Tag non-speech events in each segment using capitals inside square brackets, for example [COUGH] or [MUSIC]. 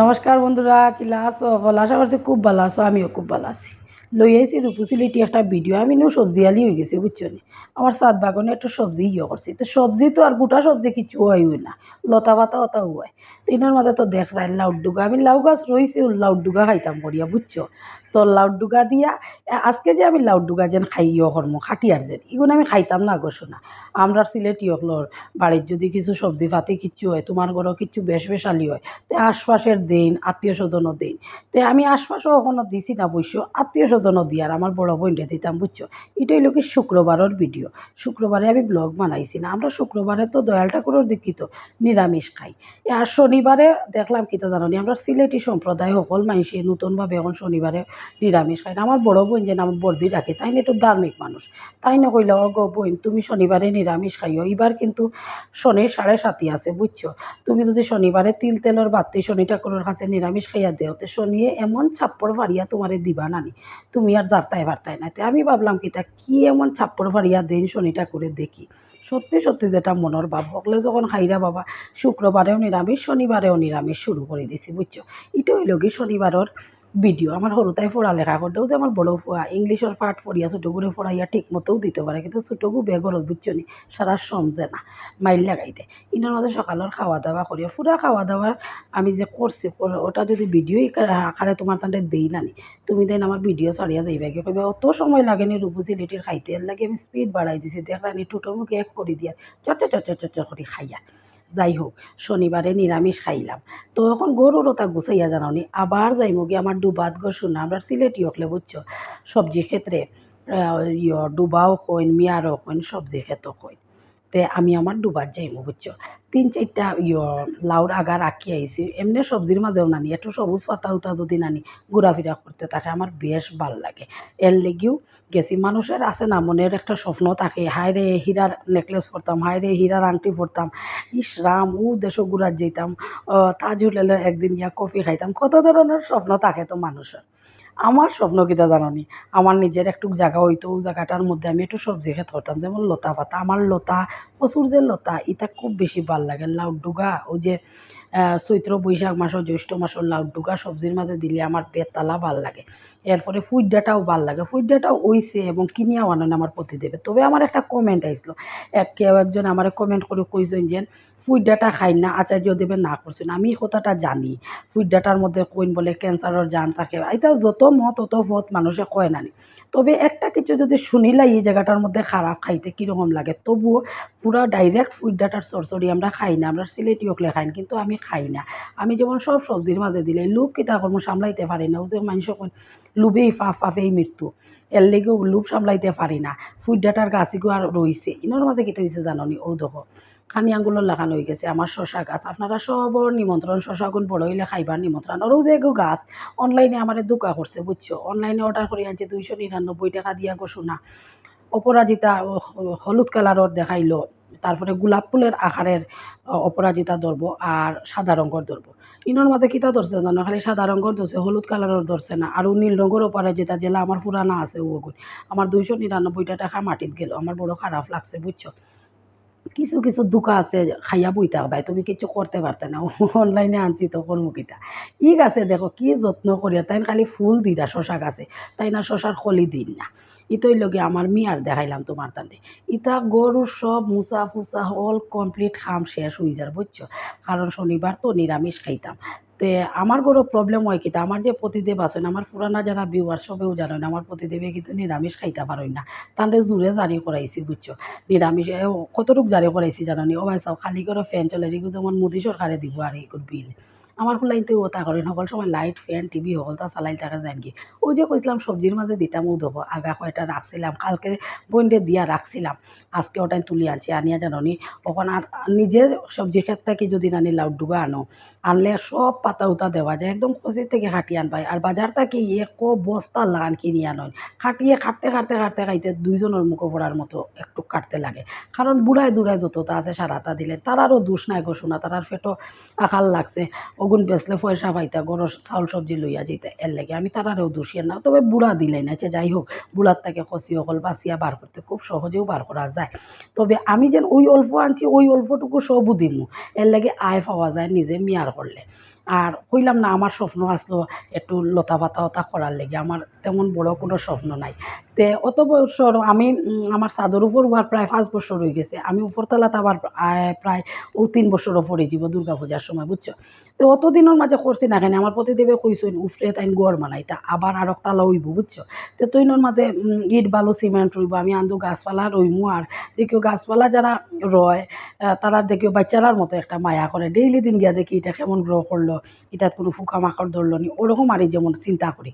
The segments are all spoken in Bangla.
নমস্কার বন্ধুরা কিলা লাস ভালো আশা করছি খুব ভালো আছো, আমিও খুব ভালো আছি। লই আইছি রূপসিলিটি একটা ভিডিও আমি নিয়েও সবজি আলি হয়ে গেছি, বুঝছ আমার সাত বাগানে একটা সবজি ইয়ে করছি। তো সবজি তো আর গোটা সবজি কিছু হয় না, লতা পাতা অতা হয়। তিনের মাঝে তো দেখ রাই লাউ ডুগা। আমি লাউ গাছ রয়েছি লাউ ডুগা খাইতাম করিয়া বুঝছ? তো লাউ ডুগা দিয়া আজকে যে আমি লাউ ডুগা যেন খাই ইয়ে করমো, খাটিয়ার যেন এগুলো আমি খাইতাম না গো শোনা আমরা সিলেটি হকলোর বাড়ির যদি কিছু সবজি পাতি কিচ্ছু হয়, তোমার ঘরও কিচ্ছু বেশ বেশালি হয়, তে আশপাশের দিন, আত্মীয় স্বজনও দিন। তে আমি আশপাশও কখনো দিছি না বসো আত্মীয় স্বজনও দিয়ার আমার বড় বোনটা দিতাম, বুঝছ? এটাই হলো কি শুক্রবারের ভিডিও। শুক্রবারে আমি ব্লগ বানাইছি না, আমরা শুক্রবারে তো দয়াল ঠাকুরের দীক্ষিত নিরামিষ খাই। আর শনিবারে দেখলাম কি তো জানি আমরা সিলেটি সম্প্রদায় সকল মানুষে নতুনভাবে এখন শনিবারে নিরামিষ খাই আমার বড় বোন যে আমার বর্দি রাখে তাই একটু ধার্মিক মানুষ। তাই না কইলে ও গো বোন, তুমি শনিবারে নিরামিষ খাইও। এবার কিন্তু শনির সাড়ে সাতই আছে, বুঝছ? তুমি যদি শনিবারে তিল তেলের বাতি শনি ঠাকুরের কাছে নিরামিষ খাইয়া দেও, তো শনিয়ে এমন ছাপ্পড় ফাড়িয়া তোমারে দিবা নানি। তুমি আর জারতায় বার্তায় না। তো আমি ভাবলাম কি, তা কি এমন ছাপ্পড় ফাড়িয়া দিন শনি ঠাকুরের দেখি? সত্যি সত্যি যেটা মনের ভাব হকলে যখন খাইরা বাবা, শুক্রবারেও নিরামিষ, শনিবারেও নিরামিষ শুরু করে দিছি, বুঝছ? এটা হইল কি শনিবারের ভিডিও আমার সৰুতাই পঢ়ালেখা করতেও যে আমার বড় ফুয়া ইংলিশের পাঠ ছোটগুলো পড়াইয়া ঠিক মতোও দিতে পারে কিন্তু ছোটগু বেগরজ বুঝছ নি সারা সমজে না মাইল লাগাইতে ইনার মাঝে সকালের খাওয়া দাওয়া করিয়া পুরা খাওয়া দাওয়া আমি যে করছি ওটা যদি ভিডিও আকারে তোমার তান্তে দেই নানি তুমি দেন আমার ভিডিও ছাড়িয়া যাইবা কি কইবা অত সময় লাগে নি রুবুজি লিটির খাইতে এর লাগে আমি স্পিড বাড়াই দিছি দেখলানি টুটো মুখে এক করে দিয়া চটে চটে চটে করে খাইয়া যাই হোক শনিবারে নিরামিষ খাইলাম। তো এখন গরুর ওটা গুছাইয়া জানাওনি, আবার যাই মুগি আমার ডুবাত গো না আমরা সিলেটি হকলে বুঝছ? সবজির ক্ষেত্রে ইয়, ডুবাও কইন মিয়ারও কইন সবজি ক্ষেত্র কইন তে আমি আমার ডুবার যাইমো, বুঝছ? তিন চারটা ইয় লাউর আগা রাখি আইছি, এমনি সবজির মাঝেও নানি একটু সবুজ পাতা উতা যদি নানি ঘোরাফেরা করতে থাকে আমার বেশ ভালো লাগে। এর লেগেও গেছি, মানুষের আছে না মনের একটা স্বপ্ন থাকে, হায় রে হীরার নেকলেস পরতাম, হায় রে হীরার আংটি পরতাম, ইস রাম ও দেশ ঘুরার যেতাম তাজ হোটেলে একদিন ইয়া কফি খাইতাম, কত ধরনের স্বপ্ন থাকে তো মানুষের। আমার স্বপ্ন কিতা আমার নিজের একটু জায়গা হইতো ওই জায়গাটার মধ্যে আমি একটু সবজি খেতে করতাম যেমন লতা পাতা। আমার লতা, প্রচুর যে লতা, এটা খুব বেশি ভালো লাগে। লাউ ডুগা ওই যে চৈত্র, বৈশাখ মাসের জ্যৈষ্ঠ মাসের লাউ ডুগা সবজির মাঝে দিলে আমার বেতালা ভালো লাগে। এরপরে ফুইডাটাও ভালো লাগে। ফুইডাটাও ওইছে এবং কিনিয়াও আনেন আমার প্রতি দেবে তবে আমার একটা কমেন্ট আইসলো এক কেউ একজন আমার কমেন্ট করে কইছেন যে ফুইডাটা খাই না আচার্য দেবে না করছেন আমি কথাটা জানি। ফুইডাটার মধ্যে কইন বলে ক্যান্সারের জান থাকে। এটা যত মত তত পথ মানুষে কয় নানি। তবে একটা কিছু যদি শুনিলাই এই জায়গাটার মধ্যে খারাপ খাইতে কীরকম লাগে? তবুও পুরা ডাইরেক্ট ফুড ডাটার সরসরি আমরা খাই না। আমরা সিলেটি হকলে খাই কিন্তু আমি খাই না। আমি যেমন সব সবজির মাঝে দিলে লোভ কিতা কর্ম সামলাইতে পারি না। ও যে মানুষ লোভেই ফাফ, ফাফেই মৃত্যু। এর লেগেও লোভ সামলাইতে পারি না। ফুড ডাটার গাছিগো আর রইছে। ইনোর মাঝে কিতা হয়েছে জাননি? ও দেখো, খানি আঙ্গুলো লাগানো হয়ে গেছে। আমার শশা গাছ, আপনারা সবর নিমন্ত্রণ, শশা গুণ বড় হইলে খাইবার নিমন্ত্রণ। ওরও যে গাছ, অনলাইনে আমার দোকা করছে, বুঝছ? অনলাইনে অর্ডার করে আনছে দুইশো নিরানব্বই টাকা দিয়া গো শোনা অপরাজিতা হলুদ কালারর দেখাইলো। তারপরে গোলাপ ফুলের আকারের অপরাজিতা ধরবো আর সাদা রঙের ধরবো। ইনোর মাঝে কিতা ধরছে জানো? খালি সাদা রঙের ধরছে, হলুদ কালারের ধরছে না। আর নীল রঙের অপরাজিতা জেলা আমার পুরানা আছে ওগুন আমার দুইশো নিরানব্বইটা টাকা মাটিত গেল। আমার বড় খারাপ লাগছে, বুঝছ? কিছু কিছু দোকা আছে, খাইয়া বইতে ভাই তুমি কিছু করতে পারতে না। [LAUGHS] অনলাইনে আনছি তো কর্মকিতা ঠিক আছে দেখো, কি যত্ন করিয়া তাই খালি ফুল দিরা শশা গাছে তাই না শশার খলি দিন না। ইতই লগে আমার মিয়ার দেখাইলাম তোমার তান্ডে ইতা গরু সব মুসা ফুসা অল কমপ্লিট খাম, শেষ হয়ে যার বুঝছ কারণ শনিবার তো নিরামিষ খাইতাম। তে আমার কোনো প্রবলেম হয় কিতা আমার যে প্রতিদেব আছেন, আমার পুরানা যারা ভিউয়ার সবেও জানেন, আমার প্রতিদেবে কিন্তু নিরামিষ খাইতে পারেন না। তাহলে জোরে জারি করাইছি, বুঝছ? নিরামিষ কতটুক জারি করাইছি জানানি ও ভাই খালি করে ফ্যান চলে যেমন মোদী সরকারে দিব আর এই বিল আমার ফুলাইতে ওটা করেন সকল সময় লাইট ফ্যান টিভি সকল তা চালাই থাকা যায় কি? ওই যে কইছিলাম, সবজির মাঝে দিতাম ও দেখো আগা কয়টা রাখছিলাম, কালকে বইন্ডে দিয়া রাখছিলাম, আজকে ওটাই তুলি আনছি, আনিয়া জাননি ওখান আর নিজের সবজি ক্ষেত থেকে যদি নানি লাউ ডুবা আনো, আনলে সব পাতা উতা দেওয়া যায়, একদম খসির থেকে খাটিয়ে আনবাই আর বাজার থেকে এক বস্তা লাগান কিনি আনয়, খাটিয়ে খাটতে খাটতে খাটতে খাইতে দুইজনের মুখো পড়ার মতো একটু কাটতে লাগে, কারণ বুড়ায় দুড়ায় যতটা আছে সারাটা দিলে তারারও দোষ নাই গো শোনা তারার ফেটো আকাল লাগছে অগুন বেসলে পয়সা পাইতা গরম চাউল সবজি লইয়া যেতে এর লাগে। আমি তার তারারেও দোষিয়া না, তবে বুড়া দিলে না যে যাই হোক, বুড়ার তাকে খসি অকল বাঁচিয়া বার করতে খুব সহজেও বার করা যায়। তবে আমি যেন ওই অল্প আনছি, ওই অল্পটুকু সবও দিমু, এর লাগে আয় পাওয়া যায় নিজে মিয়ার করলে। আর কইলাম না, আমার স্বপ্ন আসলো একটু লতা পাতা ওতা করার লেগে। আমার তেমন বড় কোনো স্বপ্ন নাই। তে অত বছর আমি আমার চাদর উপর হওয়ার প্রায় পাঁচ বছর হয়ে গেছে। আমি উপরতলাতে আবার প্রায় ও তিন বছর পরে যাব দুর্গা পূজার সময়, বুঝছ? তো অত দিনের মাঝে করছি না কেন? আমার প্রতিদেবে কইসইন উফরে তাই গড় বানাই, তা আবার আর তালা হইব, বুঝছ? তো তৈনের মাঝে ইট, বালু, সিমেন্ট রইব, আমি আন্দু গাছপালা রইমু। আর দেখিও গাছপালা যারা রয় তারা দেখিও বাচ্চারার মতো একটা মায়া করে। ডেইলি দিন গিয়া দেখি এটা কেমন গ্রহ করল। এটাত কোনো ফুকা মাকড় ধরলো নি ওরকম আর যেমন চিন্তা করি।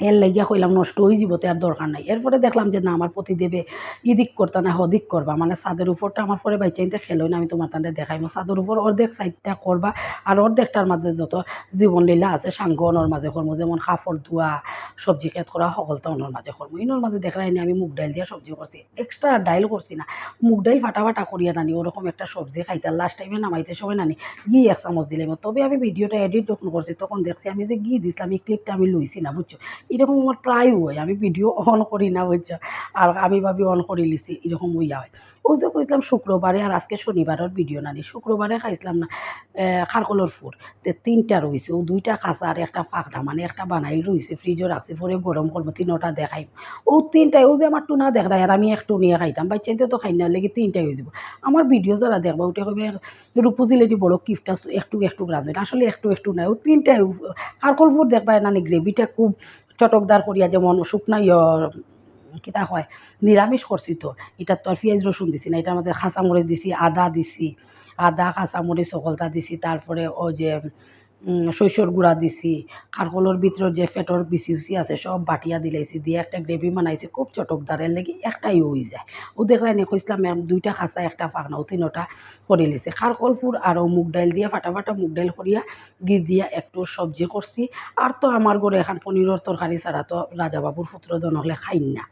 এর লাগিয়া কইলাম নষ্ট হয়ে যাব আর দরকার নাই। এরপরে দেখলাম যে, না, আমার প্রতিদেবে ইদিক করতা না, হদিক করবা। মানে ছাদের উপরটা আমার পরে বাইচাইতে খেলো না, আমি তোমার তাদের দেখাইমো। ছাদের উপর অর্ধেক সাইডটা করবা আর অর্ধেকটার মাঝে যত জীবন জীবনলীলা আছে সাঙ্গনের মাঝে কর্ম, যেমন কাপড় ধোয়া সবজি খেত করা, সকলটা ওনার মাঝে কর্ম। ইনোর মাঝে দেখলাই আমি মুগ ডাইল দিয়ে সবজি করছি। এক্সট্রা ডাইল করছি না। মুগ ডাইল ফাটা ফাটা করিয়া নানি, ওরকম একটা সবজি খাইতে লাস্ট টাইমে নামাইতে সময় নানি, ঘি এক চামচ দিলাম। তবে আমি ভিডিওটা এডিট যখন করছি, তখন দেখছি আমি যে ঘি দিছিলাম, এই ক্লিপটা আমি লইছি না, বুঝছ? এরকম আমার প্রায় হয় আমি ভিডিও অন করি না বুঝছ। আর আমি ভাবি অন করে লিছি, এরকম হইয়া হয়। ও যে কইছিলাম শুক্রবারে আর আজকে শনিবারের ভিডিও নানি শুক্রবারে খাইছিলাম না খারকলর ফুড। তে তিনটা রয়েছে ও দুইটা খাসা আর একটা ফাঁকটা মানে একটা বানাই রয়েছে ফ্রিজও রাখছি, পরে গরম করব, তিনটা দেখাই। ও তিনটাই, ও যে আমার টুনা দেখাই আর আমি একটু নিয়ে খাইতাম বাচ্চাইতে তো খাই না, লেগে তিনটাই হয়ে যাব। আমার ভিডিও যারা দেখব ওটা হবে রূপজিলেটি বড় কিফটা একটু একটু রাঁধবেন আসলে একটু একটু নাই, ও তিনটাই খারকল ফুড দেখবা নানি গ্রেভিটা খুব চটকদার করিয়া, যেমন শুকনা ইয় কিতা হয়? নিরামিষ করছি তো। এটা তো আর পেঁয়াজ রসুন দিছি না, এটা আমাদের খাঁচামরিচ দিছি, আদা দিছি, আদা, কাঁচামরিচ, সকলটা দিছি, তারপরে ও যে সরিষার গুঁড়া দিছি। খারকলের ভিতরে যে ফেটর বিচি উচি আছে, সব বাটিয়া দিলাইছি দিয়ে একটা গ্রেভি বানাইছি, খুব চটকদার এর লেগে একটাই হয়ে যায়। ও দেখলাই নি কইসলাম ম্যাম দুইটা খাঁচা, একটা ফাঁকনা ও তিনটা করে লিছে। খারকল ফুর আর ও মুগ ডাইল দিয়ে ফাটা ফাটা মুগ ডাইল করিয়া ঘি দিয়া একটু সবজি করছি আর তো আমার ঘরে এখন পনিরের তরকারি ছাড়া তো রাজাবাবুর পুত্র নহলে খাইন না।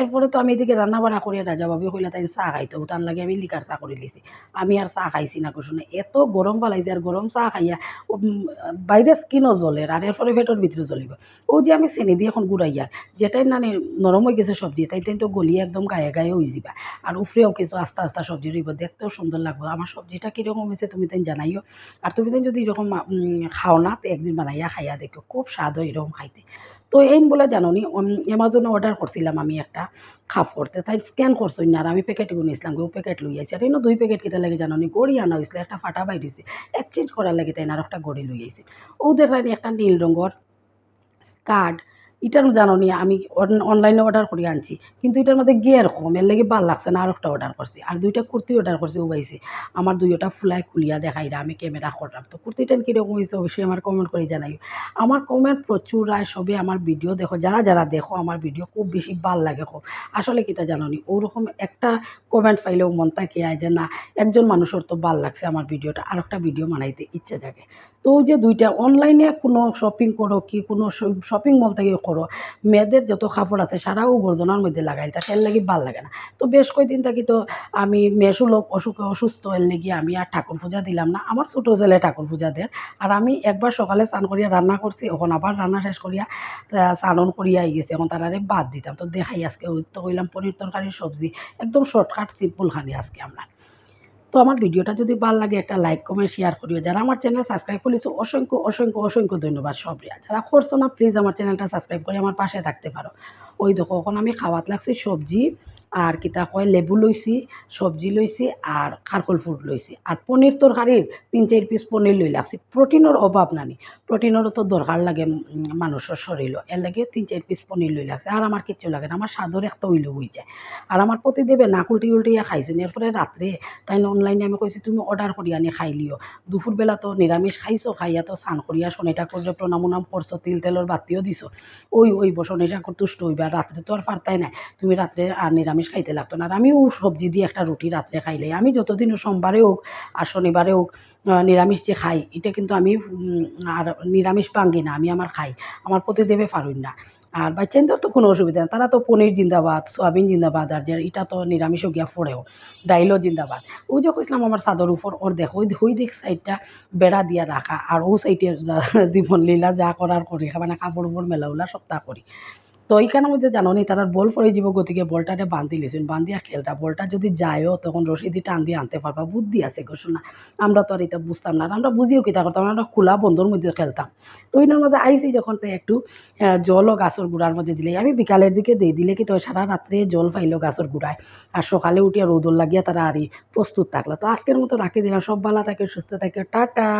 এরপরে তো আমি এদিকে রান্না বাড়া করিয়া রাজাবাবু কইলা তাই চা খাইতো তার লাগে আমি লিকার চা করে লিছি। আমি আর চা খাইছি না, কিছু না। এত গরম পালাইছে আর গরম চা খাইয়া বাইরে স্কিনও জ্বলে আর এরপরে পেটের ভিতরে জ্বলিব ও যে আমি চেনি দিয়ে এখন গুড়াইয়া যেটাই নানি নরম হয়ে গেছে সবজি তাই তাই তো গলিয়ে একদম গায়ে গায়ে হয়ে যাবা। আর উফরেও কিছু আস্তে আস্তে সবজি রইব দেখতেও সুন্দর লাগবে। আমার সবজিটা কীরকম হয়েছে তুমি তাই জানাইও। আর তুমি তাই যদি এরকম খাও না, তো একদিন বানাইয়া খাইয়া দেখো, খুব স্বাদ হয় এরকম খাইতে। তো এই বলে জানো নি অ্যামাজনে অর্ডার করছিলাম আমি একটা খাফড়তে তাই স্ক্যান করছ না আমি প্যাকেট গুনি ইসলাম গো প্যাকেট লই আইছি। আর এই দুই প্যাকেট কিতা লাগে জানো গড়ি আনা হয়েছিল একটা ফাটা বাইর হয়েছে এক্সচেঞ্জ করার লাগে তাই না আর একটা গড়ি লই আইছি। ও দেখলাম একটা নীল রঙর কার্ড এটার জানো আমি অনলাইনে অর্ডার করে আনছি। কিন্তু এটার মধ্যে গিয়ার কম এর লাগে ভালো লাগছে না আর একটা অর্ডার করছি আর দুইটা কুর্তি অর্ডার করছি উবাইছি আমার দুইটা ফুলাই খুলিয়া দেখাই না আমি ক্যামেরা করলাম তো কুর্তিটা কীরকম হয়েছে অবশ্যই আমার কমেন্ট করে জানাই আমার কমেন্ট প্রচুর আয় সবে আমার ভিডিও দেখো। যারা যারা দেখো আমার ভিডিও খুব বেশি ভালো লাগে খুব। আসলে কিতা জানো নি, ওরকম একটা কমেন্ট পাইলেও মন থাকে যে না, একজন মানুষের তো ভালো লাগছে আমার ভিডিওটা আর একটা ভিডিও বানাইতে ইচ্ছে থাকে তো ওই যে দুইটা অনলাইনে কোনো শপিং করো কি কোনো শপিং মল থেকে করো, মেয়েদের যত কাপড় আছে সারাও গর্জনার মধ্যে লাগাই তা এর লাগি ভালো লাগে না। তো বেশ কয়েকদিন থাকি তো আমি মেসু লোক অসুখ, অসুস্থ, এর লেগে আমি আর ঠাকুর পূজা দিলাম না। আমার ছোটো ছেলে ঠাকুর পূজা দেয় আর আমি একবার সকালে স্নান করিয়া রান্না করছি, এখন আবার রান্না শেষ করিয়া স্নানন করিয়া আই গেছি, এখন তারারে বাদ দিতাম। তো দেখাই আজকে তো কইলাম পনির তরকারি সবজি, একদম শর্টকাট সিম্পল খানি আজকে আমরা। তো আমার ভিডিওটা যদি ভালো লাগে একটা লাইক কমেন্ট শেয়ার করিও। যারা আমার চ্যানেল সাবস্ক্রাইব করেছ, অসংখ্য অসংখ্য অসংখ্য ধন্যবাদ সবরিয়া। যারা করছ না প্লিজ আমার চ্যানেলটা সাবস্ক্রাইব করে আমার পাশে থাকতে পারো। ওই দেখো, এখন আমি খাওয়াত লাগছি সবজি। আর কিতা কয়, লেবু লইছি সবজি লইছি আর খারকল ফুড লইছি আর পনির তরকারির তিন চার পিস পনির লই লাগছি। প্রোটিনের অভাব নানি। প্রোটিনেরও তো দরকার লাগে মানুষের শরীরও এর লাগে তিন চার পিস পনির লই লাগছে। আর আমার কিচ্ছু লাগে না। আমার স্বাদর একটা উইল হয়ে যায়। আর আমার প্রতিদেবে না উল্টি উল্টিয়া খাইছেন এরপরে রাত্রে তাই অনলাইনে আমি কইছি তুমি অর্ডার করি আনি খাই লিও দুপুরবেলা তো নিরামিষ খাইছো খাইয়া তো স্নান করিয়া শনি ঠাকুরের প্রণাম উনাম করছ তিল তেলের বাতিও দিছো। ওই ওই ঠাকুর তুষ্ট হইবা। রাত্রে তো আর পারতাই নাই। তুমি রাত্রে আর নিরামিষ খাইতে লাগতো না। আর আমিও সবজি দিয়ে একটা রুটি রাত্রে খাইলে আমি যতদিন সোমবারে হোক আর শনিবারে হোক নিরামিষ যে খাই, এটা কিন্তু আমি আর নিরামিষ ভাঙ্গি না, আমি আমার খাই। আমার প্রতিদেবে পারুন না। আর বাচ্চাদের তো কোনো অসুবিধা নেই। তারা তো পনির জিন্দাবাদ, সোয়াবিন জিন্দাবাদ, আর যে এটা তো নিরামিষও গিয়া ফোড়েও ডাইলও জিন্দাবাদ। ও যে কইসলাম আমার চাদর উপর ওর দেখো ওই ওই দিক সাইডটা বেড়া দিয়া রাখা। আর ও সাইডে জীবন লীলা যা করার করি মানে কাপড় উপর মেলা উলা সপ্তাহ করি। তো এইখানের মধ্যে জানো নি, তারা বল পড়ে যাব গতিকে বলটারে বান্ধি লিছেন বান্ধিয়া খেলটা, বলটা যদি যায়ও তখন রশিদি টান দিয়ে আনতে পারবা, বুদ্ধি আছে শোনা আমরা তো আর এটা বুঝতাম না আমরা বুঝিও কিতা করতাম, আমরা খোলা বন্ধর মধ্যে খেলতাম। তো ওইটার মধ্যে আইসি যখন তাই একটু জলও গাছের গুড়ার মধ্যে দিলে, আমি বিকালের দিকে দিই দিলে কি তো সারা রাত্রে জল পাইলো গাছের গুড়ায়, আর সকালে উঠিয়া রোদর লাগিয়া তারা আরই প্রস্তুত থাকল। তো আজকের মতো রাখি দিলাম, সব ভালো থাকে, সুস্থ থাকে, টাটা।